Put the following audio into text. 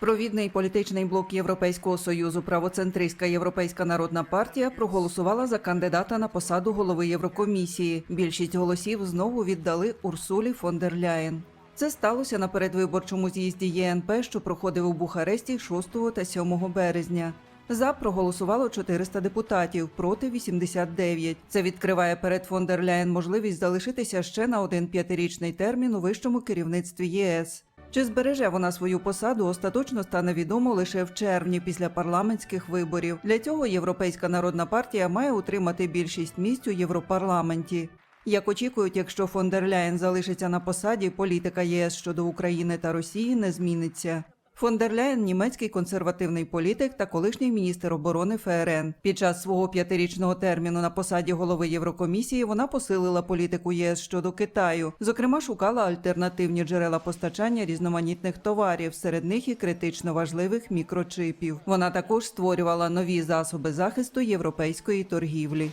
Провідний політичний блок Європейського союзу правоцентристська Європейська народна партія проголосувала за кандидата на посаду голови Єврокомісії. Більшість голосів знову віддали Урсулі фон дер Ляєн. Це сталося на передвиборчому з'їзді ЄНП, що проходив у Бухаресті 6 та 7 березня. За проголосувало 400 депутатів, проти 89. Це відкриває перед фон дер Ляєн можливість залишитися ще на один п'ятирічний термін у вищому керівництві ЄС. Чи збереже вона свою посаду, остаточно стане відомо лише в червні після парламентських виборів. Для цього Європейська народна партія має утримати більшість місць у Європарламенті. Як очікують, якщо фон дер Ляєн залишиться на посаді, політика ЄС щодо України та Росії не зміниться. Фон дер Ляєн – німецький консервативний політик та колишній міністр оборони ФРН. Під час свого п'ятирічного терміну на посаді голови Єврокомісії вона посилила політику ЄС щодо Китаю. Зокрема, шукала альтернативні джерела постачання різноманітних товарів, серед них і критично важливих мікрочипів. Вона також створювала нові засоби захисту європейської торгівлі.